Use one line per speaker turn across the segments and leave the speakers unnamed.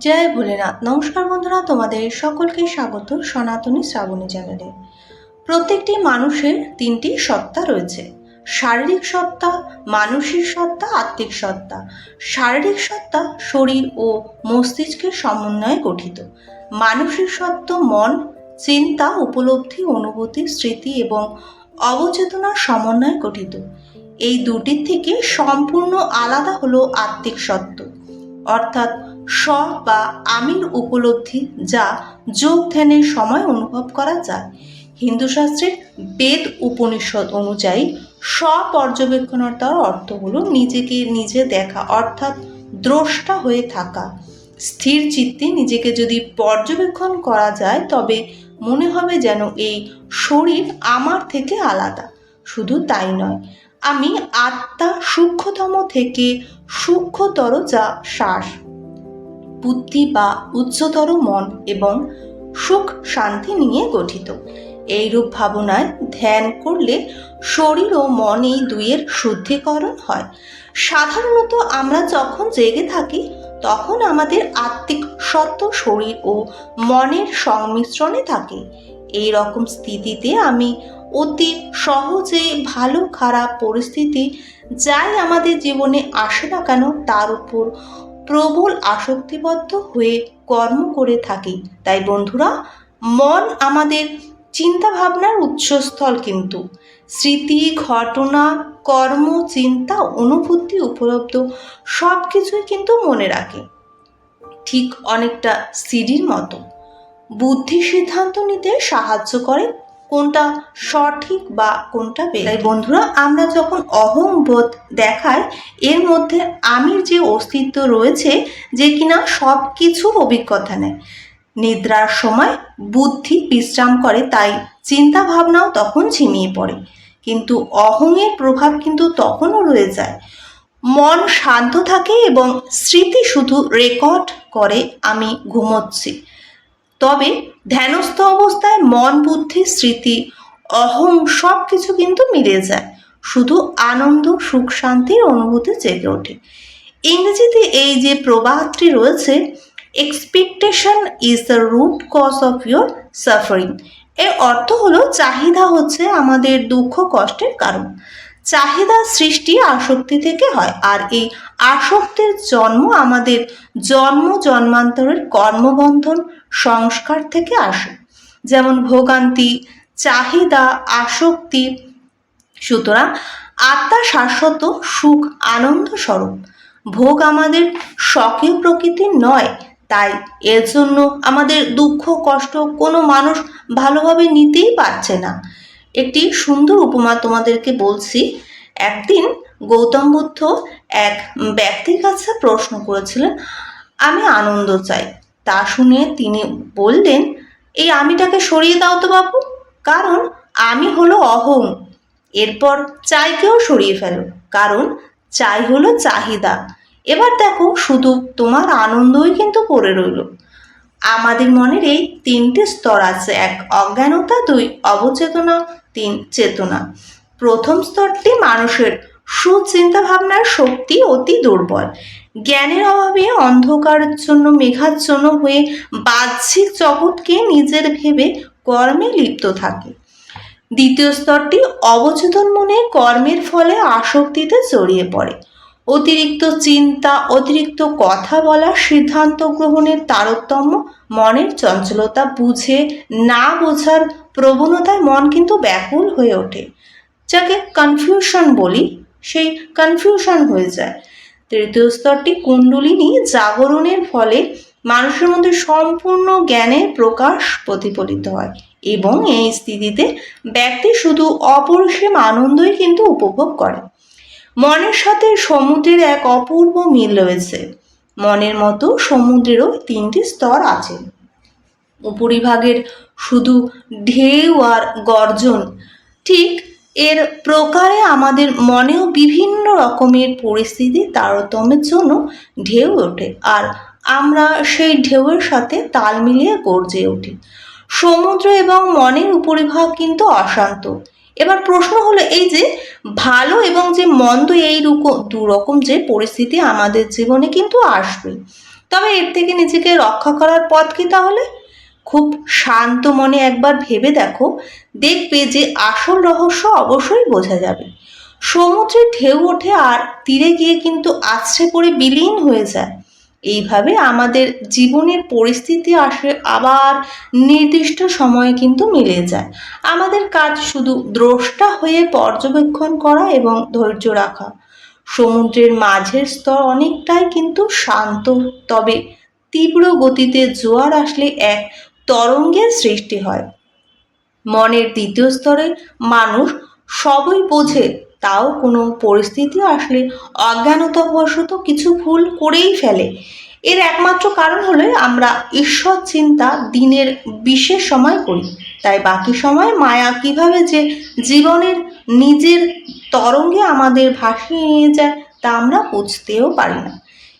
জয় ভোলেনাথ। নমস্কার বন্ধুরা, তোমাদের সকলকে স্বাগত সনাতনী শ্রাবণী চ্যানেলে। প্রত্যেকটি মানুষের তিনটি সত্তা রয়েছে। শারীরিক সত্তা, মানসিক সত্তা, আত্মিক সত্তা। শারীরিক সত্তা শরীর ও মস্তিষ্কের সমন্বয়ে গঠিত। মানসিক সত্তা মন, চিন্তা, উপলব্ধি, অনুভূতি, স্মৃতি এবং অবচেতনার সমন্বয়ে গঠিত। এই দুটির থেকে সম্পূর্ণ আলাদা হলো আত্মিক সত্য অর্থাৎ স্ব বা আমির উপলব্ধি যা যোগ ধ্যানের সময় অনুভব করা যায়। হিন্দু শাস্ত্রের বেদ উপনিষদ অনুযায়ী স্বপর্যবেক্ষণতার অর্থ হলো নিজেকে নিজে দেখা, অর্থাৎ দ্রষ্টা হয়ে থাকা। স্থির চিত্তে নিজেকে যদি পর্যবেক্ষণ করা যায়, তবে মনে হবে যেন এই শরীর আমার থেকে আলাদা। শুধু তাই নয়, আমি আত্মা সূক্ষ্মতম থেকে সূক্ষ্মতর যা শ্বাস। বুদ্ধি বা উচ্চতর মন এবং সুখ শান্তি নিয়ে গঠিত। এইরূপ ভাবনায় ধ্যান করলে শরীর ও মন এই দুইয়ের শুদ্ধিকরণ হয়। সাধারণত আমরা যখন জেগে থাকি, তখন আমাদের আত্মিক সত্য শরীর ও মনের সংমিশ্রণে থাকে। এই রকম স্থিতিতে আমি অতি সহজে ভালো খারাপ পরিস্থিতি যাই আমাদের জীবনে আসে না কেন, তার উপর প্রবল আসক্তিবদ্ধ হয়ে কর্ম করে থাকি। তাই বন্ধুরা, মন আমাদের চিন্তা ভাবনার উৎসস্থল কিন্তু। স্মৃতি, ঘটনা, কর্ম, চিন্তা, অনুভূতি উপলব্ধ সব কিছুই কিন্তু মনে রাখে। ঠিক অনেকটা সিডির মতো। বুদ্ধি সিদ্ধান্ত নিতে সাহায্য করে কোনটা সঠিক বা কোনটা বেশ তাই বন্ধুরা, আমরা যখন অহংবোধ দেখাই, এর মধ্যে আমির যে অস্তিত্ব রয়েছে, যে কিনা সব কিছুর অভিজ্ঞতা নেয়। নিদ্রার সময় বুদ্ধি বিশ্রাম করে, তাই চিন্তা ভাবনাও তখন ঝিমিয়ে পড়ে। কিন্তু অহংয়ের প্রভাব কিন্তু তখনও রয়ে যায়। মন শান্ত থাকে এবং স্মৃতি শুধু রেকর্ড করে, আমি ঘুমোচ্ছি। তবে ধ্যানস্থ অবস্থায় মন, বুদ্ধি, স্মৃতি, অহং সব কিছু কিন্তু মিলে যায়। শুধু আনন্দ, সুখ, শান্তির অনুভূতি জেগে ওঠে। ইংরেজিতে এই যে প্রবাদটি রয়েছে expectation is the root cause of your suffering এর অর্থ হলো চাহিদা হচ্ছে আমাদের দুঃখ, কষ্টের কারণ। চাহিদা সৃষ্টি আসক্তি থেকে হয়। আর এই আসক্তির জন্ম আমাদের জন্ম জন্মান্তরের কর্মবন্ধন সংস্কার থেকে আসে। যেমন ভোগান্তি, চাহিদা, আসক্তি। সুতরাং আত্মা শাশ্বত সুখ আনন্দ স্বরূপ। ভোগ আমাদের স্বকীয় প্রকৃতির নয়, তাই এর জন্য আমাদের দুঃখ, কষ্ট কোনো মানুষ ভালোভাবে নিতেই পারছে না। একটি সুন্দর উপমা তোমাদেরকে বলছি। একদিন গৌতম বুদ্ধ এক ব্যক্তির কাছে প্রশ্ন করেছিলেন, আমি আনন্দ চাই। তা শুনে তিনি বললেন, এই আমিটাকে সরিয়ে দাও তো বাবু কারণ আমি হলো অহং। এরপর চাইকেও সরিয়ে ফেলো, কারণ চাই হলো চাহিদা। এবার দেখো, শুধু তোমার আনন্দই কিন্তু পড়ে রইল। আমাদের মনের এই তিনটে স্তর আছে, এক অজ্ঞানতা, দুই অবচেতনা তিন চেতনা। প্রথম স্তরটি মানুষের সুচিন্তা ভাবনার শক্তি অতি দুর্বল। জ্ঞানের অভাবে অন্ধকারাচ্ছন্ন মেঘাচ্ছন্ন হয়ে বাহ্যিক জগৎকে নিজের ভেবে কর্মে লিপ্ত থাকে। দ্বিতীয় স্তরটি অবচেতন মনে কর্মের ফলে আসক্তিতে জড়িয়ে পড়ে। অতিরিক্ত চিন্তা, অতিরিক্ত কথা বলা সিদ্ধান্ত গ্রহণের তারতম্য মনের চঞ্চলতা বুঝে না বোঝার প্রবণতায় মন কিন্তু ব্যাকুল হয়ে ওঠে। যাকে কনফিউশন বলি, সেই কনফিউশন হয়ে যায়। তৃতীয় স্তরটি কুণ্ডলিনী জাগরণের ফলে মানুষের মধ্যে সম্পূর্ণ জ্ঞানের প্রকাশ প্রতিফলিত হয় এবং এই স্থিতিতে ব্যক্তি শুধু অপরিসীম আনন্দই কিন্তু উপভোগ করে। মনের সাথে সমুদ্রের এক অপূর্ব মিল রয়েছে। মনের মতো সমুদ্রেরও তিনটি স্তর আছে। উপরিভাগের শুধু ঢেউ আর গর্জন, ঠিক এর প্রকারে আমাদের মনেও বিভিন্ন রকমের পরিস্থিতি তারতম্যের জন্য ঢেউ ওঠে আর আমরা সেই ঢেউয়ের সাথে তাল মিলিয়ে গর্জে উঠি। সমুদ্র এবং মনের উপরিভাগ কিন্তু অশান্ত। এবার প্রশ্ন হলো এই যে ভালো এবং যে মন্দ এই রকম দু রকম যে পরিস্থিতি আমাদের জীবনে কিন্তু আসবে। তবে এর থেকে নিজেকে রক্ষা করার পথ কি তাহলে? খুব শান্ত মনে একবার ভেবে দেখো, দেখবে যে আসল রহস্য অবশ্যই বোঝা যাবে। সমুদ্রে ঢেউ ওঠে আর তীরে গিয়ে কিন্তু আছড়ে পড়ে বিলীন হয়ে যায়। এইভাবে আমাদের জীবনের পরিস্থিতি আসে আবার নির্দিষ্ট সময়ে কিন্তু মিলে যায়। আমাদের কাজ শুধু দ্রষ্টা হয়ে পর্যবেক্ষণ করা এবং ধৈর্য রাখা। সমুদ্রের মাঝের স্তর অনেকটাই কিন্তু শান্ত, তবে তীব্র গতিতে জোয়ার আসলে এক তরঙ্গের সৃষ্টি হয়। মনের দ্বিতীয় স্তরে মানুষ সবই বোঝে তাও কোনো পরিস্থিতি আসলে অজ্ঞানতাবশত কিছু ভুল করেই ফেলে। এর একমাত্র কারণ হলো আমরা ঈশ্বর চিন্তা দিনের বিশেষ সময় করি। তাই বাকি সময় মায়া কীভাবে যে জীবনের নিজের তরঙ্গে আমাদের ভাসিয়ে নিয়ে যায় তা আমরা বুঝতেও পারি না।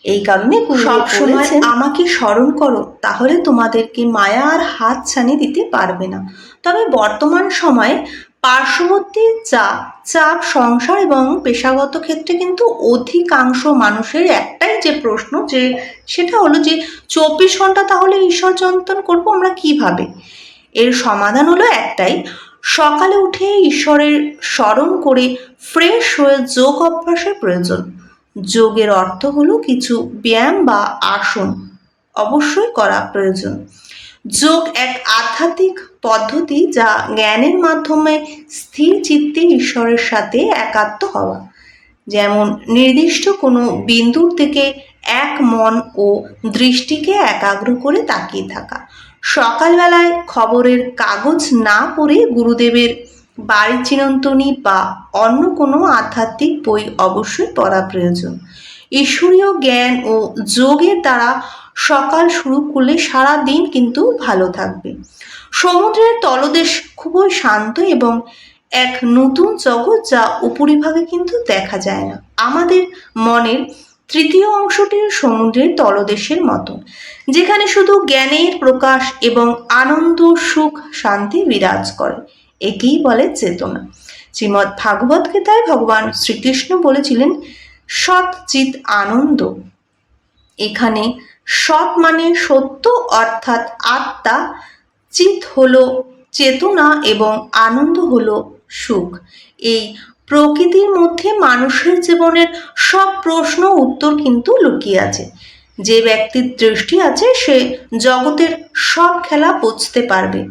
এই কারণে সব সময় আমাকে স্মরণ করো তাহলে তোমাদেরকে মায়া আর হাত ছানি দিতে পারবে না। তবে বর্তমান সময়ে পার্শ্ববর্তী চাপ চাপ, সংসার এবং পেশাগত ক্ষেত্রে কিন্তু অধিকাংশ মানুষের একটাই যে প্রশ্ন যে সেটা হলো যে, চব্বিশ ঘণ্টা তাহলে ঈশ্বর চিন্তন করব আমরা কীভাবে? এর সমাধান হলো একটাই, সকালে উঠে ঈশ্বরের স্মরণ করে ফ্রেশ হয়ে যোগ অভ্যাসের প্রয়োজন। যোগের অর্থ হলো কিছু ব্যায়াম বা আসন অবশ্যই করা প্রয়োজন। যোগ এক আধ্যাত্মিক পদ্ধতি যা জ্ঞানের মাধ্যমে স্থির চিত্তে ঈশ্বরের সাথে একাত্ম হওয়া। যেমন নির্দিষ্ট কোনো বিন্দুর থেকে এক মন ও দৃষ্টিকে একাগ্র করে তাকিয়ে থাকা। সকালবেলায় খবরের কাগজ না পড়ে গুরুদেবের বাড়ি চিরন্তনী বা অন্য কোনো আধ্যাত্মিক বই অবশ্যই পড়া প্রয়োজন। ঈশ্বরীয় জ্ঞান ও যোগের দ্বারা সকাল শুরু করলে সারা দিন কিন্তু ভালো থাকবে। সমুদ্রের তলদেশ খুবই শান্ত এবং এক নতুন জগৎ যা উপরিভাগে কিন্তু দেখা যায় না। আমাদের মনের তৃতীয় অংশটির সমুদ্রের তলদেশের মতো, যেখানে শুধু জ্ঞানের প্রকাশ এবং আনন্দ, সুখ, শান্তি বিরাজ করে। একেই বলে চেতনা। শ্রীমৎ ভাগবত গীতায় ভগবান শ্রীকৃষ্ণ বলেছিলেন, সৎ চিত আনন্দ। এখানে সৎ মানে সত্য, অর্থাৎ আত্মা চিত হলো, চেতনা এবং আনন্দ হলো সুখ। এই প্রকৃতির মধ্যে মানুষের জীবনের সব প্রশ্ন উত্তর কিন্তু লুকিয়ে আছে। যে ব্যক্তির দৃষ্টি আছে, সে জগতের সব খেলা বুঝতে পারবে।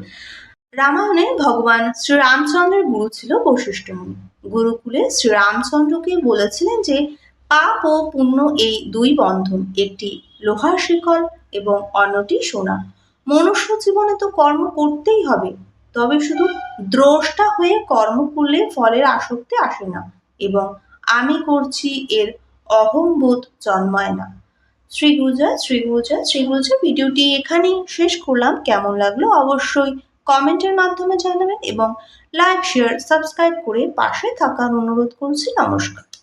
রামায়ণে ভগবান শ্রীরামচন্দ্রের গুরু ছিল বশিষ্ঠ মুনি গুরুকুলে শ্রীরামচন্দ্রকে বলেছিলেন যে, পাপ ও পুণ্য এই দুই বন্ধন, একটি লোহার শিকল এবং অন্যটি সোনা। মনুষ্য জীবনে তো কর্ম করতেই হবে। তবে শুধু দ্রষ্টা হয়ে কর্ম করলে ফলের আসক্তি আসে না এবং আমি করছি এর অহংবোধ জন্মায় না। শ্রী গুজা শ্রী গুজা শ্রী গুজা ভিডিওটি এখানেই শেষ করলাম। কেমন লাগল অবশ্যই কমেন্টের মাধ্যমে জানাবেন এবং লাইক, শেয়ার, সাবস্ক্রাইব করে পাশে থাকার অনুরোধ করছি। নমস্কার।